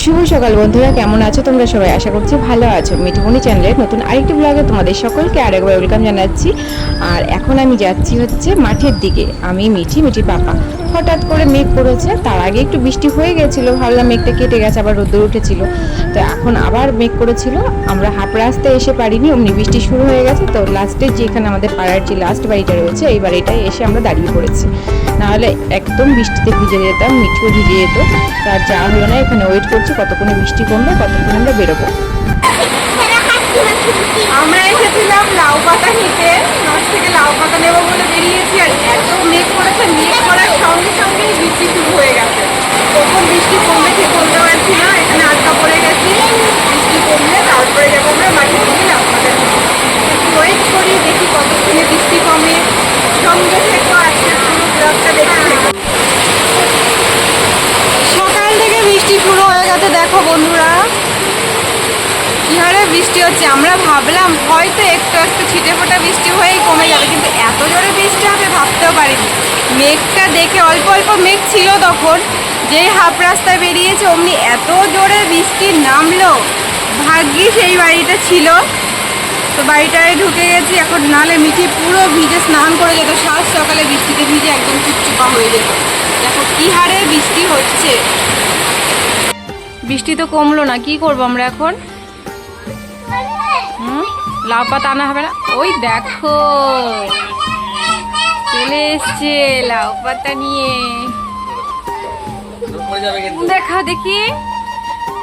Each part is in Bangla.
শুভ সকাল বন্ধুরা, কেমন আছো তোমরা সবাই? আশা করছি ভালো আছো। মিঠুমণি চ্যানেলের নতুন আরেকটি ব্লগে তোমাদের সকলকে আরেকবার ওয়েলকাম জানাচ্ছি। আর এখন আমি যাচ্ছি হচ্ছে মাঠের দিকে। আমি মিঠি মিঠি পাপা। হঠাৎ করে মেঘ পড়েছে তার আগে একটু বৃষ্টি হয়ে গেছিল, ভাবলাম মেঘটা কেটে গেছে, আবার রোদ্দুর উঠেছিল। তো এখন আবার মেঘ করেছিল, আমরা হাফ রাস্তায় এসে পারিনি, অমনি বৃষ্টি শুরু হয়ে গেছে, তো লাস্টে যেখানে আমাদের পাড়ার যে লাস্ট বাড়িটা রয়েছে, এই বাড়িটায় এসে আমরা দাঁড়িয়ে পড়েছি। নাহলে একদম বৃষ্টিতে ভিজে যেতাম, মিঠিও ভিজে যেত, তার যা হলো না, এখানে ওয়েট করছি, কতক্ষণে বৃষ্টি কমবে, কতক্ষণ আমরা বেরোবো। আমরা এসেছিলাম লাউ পাতা নিতে থেকে লাউ পাতা নেব বলে বেরিয়েছি আর এত মেঘ করেছে, মেঘ করার সঙ্গে সঙ্গেই বৃষ্টি শুরু হয়ে গেছে। কখন বৃষ্টি কমবে ঠিক বলতে পারছি না, এখানে আটকা পড়ে গেছি। বৃষ্টি কমলে তারপরে যাব আমরা মাটি থেকে লাউ পাতা ওয়েট করি, দেখি কতক্ষণে বৃষ্টি কমে। সঙ্গে থেকে আজকে পুরো ব্লগটা দেখে সকাল থেকে বৃষ্টি শুরু হয়ে গেছে, দেখো বন্ধুরা। কি হারে বৃষ্টি হচ্ছে। আমরা ভাবলাম হয়তো একটু একটু ছিটে ফোটা বৃষ্টি হয়েই কমে যাবে, কিন্তু এত জোরে বৃষ্টি হবে ভাবতেও পারিনি। মেঘটা দেখে অল্প অল্প মেঘ ছিল তখন, যেই হাফ রাস্তায় বেরিয়েছে অমনি এত জোরে বৃষ্টি নামলো। ভাগ্যি সেই বাড়িটা ছিল। তো বাড়িটায় ঢুকে গেছি, এখন নালে মিঠি পুরো ভিজে স্নান করে যেত, সাত সকালে বৃষ্টিতে ভিজে একদম চুপচুপা হয়ে যেত। দেখো কি হারে বৃষ্টি হচ্ছে। বৃষ্টি তো কমলো না, কি করব আমরা এখন? হুম? লাউ পাতা আনা হবে না? ওই দেখো। চলে এসছে লাউ পাতা নিয়ে। দেখা দেখি।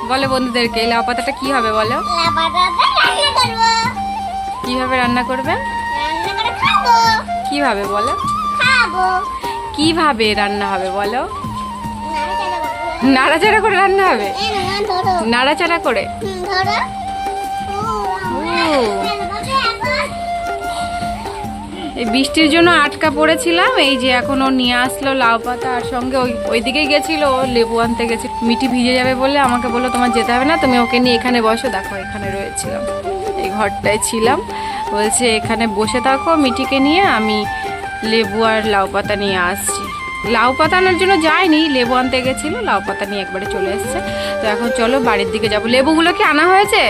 বলো বন্ধুদেরকে এই লাউ পাতাটা কি হবে বলো? কীভাবে রান্না করবে? কীভাবে বলো? কীভাবে রান্না হবে বলো? নাড়াচাড়া করে। রান্না হবে? নাড়াচাড়া করে? এই বৃষ্টির জন্য আটকা পড়েছিলাম, এই যে এখন ও নিয়ে আসলো লাউ পাতা আর সঙ্গে ওই ওইদিকে গেছিল, ও লেবু আনতে গেছে। মিটি ভিজে যাবে বলে আমাকে বলল, তোমার যেতে হবে না, তুমি ওকে নিয়ে এখানে বসো। দেখো, এখানে রয়েছিলাম। এই ঘরটায় ছিলাম। বলছে, এখানে বসে থাকো, মিটিকে নিয়ে আমি লেবু আর লাউ পাতা নিয়ে আসছি। লাউ পাতা আনার জন্য যায়নি লেবু আনতে গেছিল, লাউ পাতা নিয়ে একবারে চলে এসছে। তো এখন চলো, বাড়ির দিকে যাব। লেবুগুলো কি আনা হয়েছে?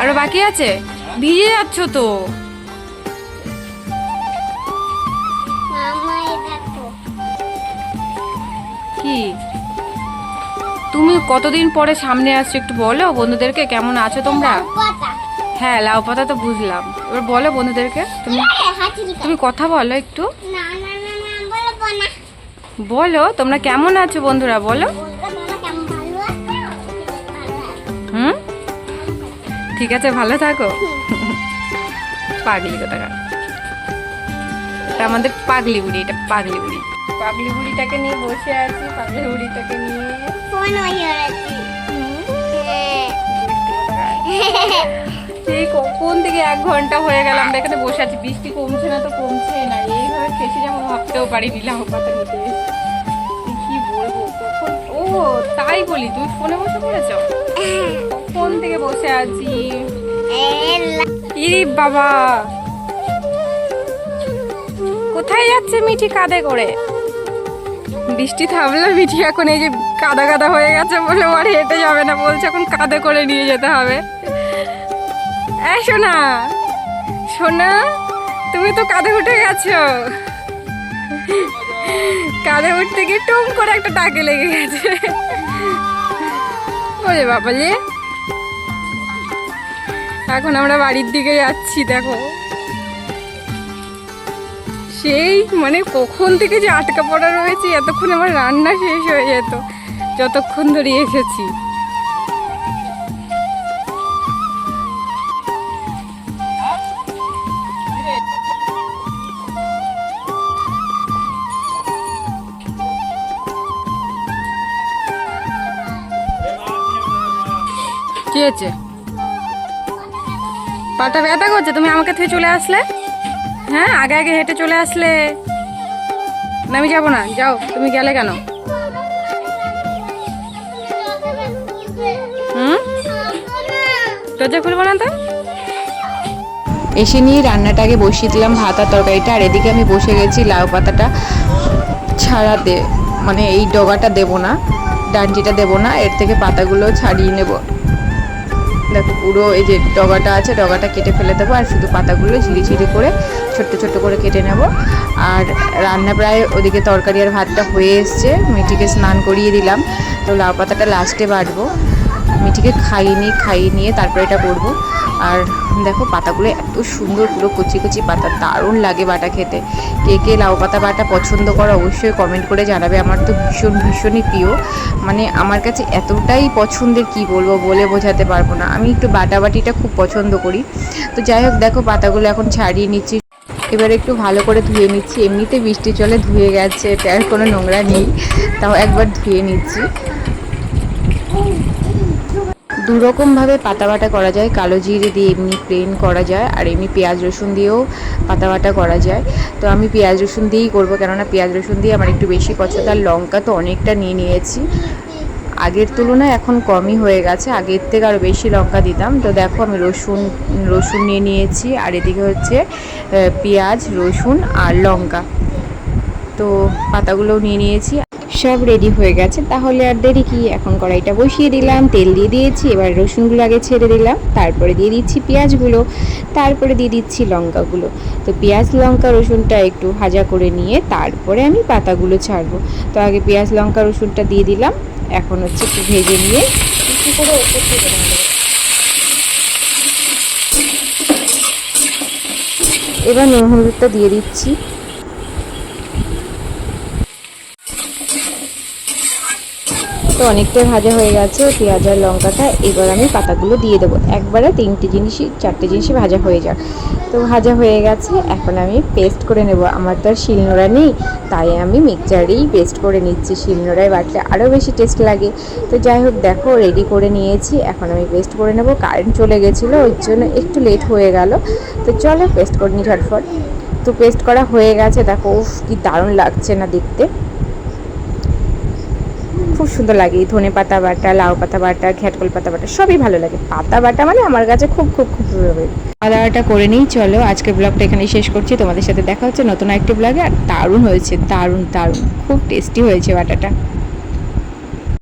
আরও বাকি আছে? ভিজে যাচ্ছ তো। কি? তুমি কতদিন পরে সামনে আসছো একটু বলো? বন্ধুদেরকে কেমন আছো তোমরা? হ্যাঁ লাউ পাতা তো বুঝলাম। এবার বলো বন্ধুদেরকে তুমি তুমি কথা বলো একটু। বলো তোমরা কেমন আছো বন্ধুরা বলো। ঠিক আছে ভালো থাকো। পাগলি কোথাকার। এটা আমাদের পাগলি বুড়ি এটা পাগলি বুড়ি। পাগলি বুড়িটাকে নিয়ে বসে আছি পাগলি বুড়িটাকে নিয়ে। সেই কখন থেকে এক ঘণ্টা হয়ে গেল আমরা এখানে বসে আছি। বৃষ্টি কমছে না তো কমছে না। এইভাবে ফেসে যাব ভাবতেও পারি নিলাম পাতা নিতে কি বলব কখন ও তাই বলি তুমি ফোনে বসে পড়েছ? ফোন থেকে বসে আছি। ইরি বাবা। কোথায় যাচ্ছে মিঠি কাঁধে করে? বৃষ্টি থামলে মিঠি এখন এই যে কাদা কাদা হয়ে গেছে বলে আর হেঁটে যাবে না বলছে এখন কাঁধে করে নিয়ে যেতে হবে। এই সোনা সোনা তুমি তো কাঁধে উঠে গেছো। কাঁধে উঠতে গিয়ে টুম করে একটা টাকে লেগে গেছে। ওরে বাবা যে এখন আমরা বাড়ির দিকে যাচ্ছি, দেখো। সেই মানে কখন থেকে যে আটকা পড়া রয়েছে, এতক্ষণ আমার রান্না শেষ হয়ে যেত, যতক্ষণ ধরে এসেছি। কি হয়েছে? পাটা ব্যথা করছে, তুমি আমাকে থেকে চলে আসলে? হ্যাঁ আগে আগে হেঁটে চলে আসলে। না, আমি যাব না, যাও, তুমি গেলে কেন? হুম? দরজা খুলবো না তো? এসে নিয়ে রান্নাটাকে বসিয়ে দিলাম, ভাত আর তরকারিটা, আর এদিকে আমি বসে গেছি লাউ পাতাটা ছাড়াতে মানে এই ডগাটা দেবো না, ডান্টিটা দেবো না, এর থেকে পাতাগুলো ছাড়িয়ে নেব। দেখো পুরো এই যে ডগাটা আছে, ডগাটা কেটে ফেলে দেবো আর শুধু পাতাগুলো ঝিরি ঝিরি করে, ছোট্ট ছোট্ট করে কেটে নেব। আর রান্না প্রায় ওদিকে তরকারি আর ভাতটা হয়ে এসছে, মেয়েটিকে স্নান করিয়ে দিলাম। তো লাউ পাতাটা লাস্টে বাটবো। মিঠিকে খাইয়ে খাইয়ে নিয়ে তারপরে এটা করব। আর দেখো পাতাগুলো এত সুন্দর পুরো কচি কচি পাতা, দারুণ লাগে বাটা খেতে। কে কে লাউ পাতা বাটা পছন্দ করো অবশ্যই কমেন্ট করে জানাবে। আমার তো ভীষণ, ভীষণই প্রিয়। মানে আমার কাছে এতটাই পছন্দের কি বলব বলে বোঝাতে পারব না। আমি একটু বাটাবাটিটা খুব পছন্দ করি। তো যাই হোক, দেখো পাতাগুলো এখন ছাড়িয়ে নিচ্ছি। এবার একটু ভালো করে ধুয়ে নিচ্ছি। এমনিতে বৃষ্টি জলে ধুয়ে গেছে এতে আর কোনো নোংরা নেই। তাও একবার ধুয়ে নিচ্ছি। দুরকমভাবে পাতা বাটা করা যায়, কালো জিরে দিয়ে এমনি প্লেন করা যায়, আর এমনি পেঁয়াজ রসুন দিয়েও পাতা বাটা করা যায়। তো আমি পেঁয়াজ রসুন দিয়েই করব, কেননা পেঁয়াজ রসুন দিয়ে আমার একটু বেশি পছন্দ, আর লঙ্কা তো অনেকটা নিয়ে নিয়েছি। আগের তুলনায় এখন কমই হয়ে গেছে, আগের থেকে আরও বেশি লঙ্কা দিতাম। তো দেখো আমি রসুন রসুন নিয়ে নিয়েছি, আর এদিকে হচ্ছে পেঁয়াজ, রসুন আর লঙ্কা। তো পাতাগুলোও নিয়ে নিয়েছি সব রেডি হয়ে গেছে। তাহলে আর দেরি কি? এখন কড়াইটা বসিয়ে দিলাম, তেল দিয়ে দিয়েছি, এবার রসুনগুলো আগে ছেড়ে দিলাম, তারপরে দিয়ে দিচ্ছি পেঁয়াজগুলো, তারপরে দিয়ে দিচ্ছি লঙ্কাগুলো। তো পেঁয়াজ, লঙ্কা, রসুনটা একটু ভাজা করে নিয়ে তারপরে আমি পাতাগুলো ছাড়বো। তো আগে পেঁয়াজ, লঙ্কা, রসুনটা দিয়ে দিলাম, এখন হচ্ছে একটু ভেজে নিয়ে এবার নুন, হলুদটা দিয়ে দিচ্ছি। তো অনেকটাই ভাজা হয়ে গেছে, পেঁয়াজ আর লঙ্কাটা। এবার আমি পাতাগুলো দিয়ে দেবো। একবারে তিনটে জিনিসই, চারটে জিনিসই ভাজা হয়ে যাক। তো ভাজা হয়ে গেছে, এখন আমি পেস্ট করে নেব। আমার তো আর শিলনোড়া নেই, তাই আমি মিক্সচারেই পেস্ট করে নিচ্ছি। শিলনোড়ায় বাটলে আরও বেশি টেস্ট লাগে। তো যাই হোক, দেখো রেডি করে নিয়েছি। এখন আমি পেস্ট করে নেব। কারেন্ট চলে গেছিল, ওই জন্য একটু লেট হয়ে গেল। তো চলো পেস্ট করে নিই ঝটফট। তো পেস্ট করা হয়ে গেছে। দেখো কি দারুণ লাগছে না দেখতে। খুব সুন্দর লাগে। এই ধনে পাতা বাটা, লাউ পাতা বাটা ঘ্যাটকল পাতা বাটা, সবই ভালো লাগে। পাতা বাটা মানে আমার কাছে খুব খুব খুব ফেভারিট খাওয়া দাওয়াটা করে নিই, চলো আজকের ব্লগটা এখানে শেষ করছি। তোমাদের সাথে দেখা হচ্ছে নতুন একটি ব্লগে আর দারুণ হয়েছে, দারুণ দারুণ। খুব টেস্টি হয়েছে বাটাটা।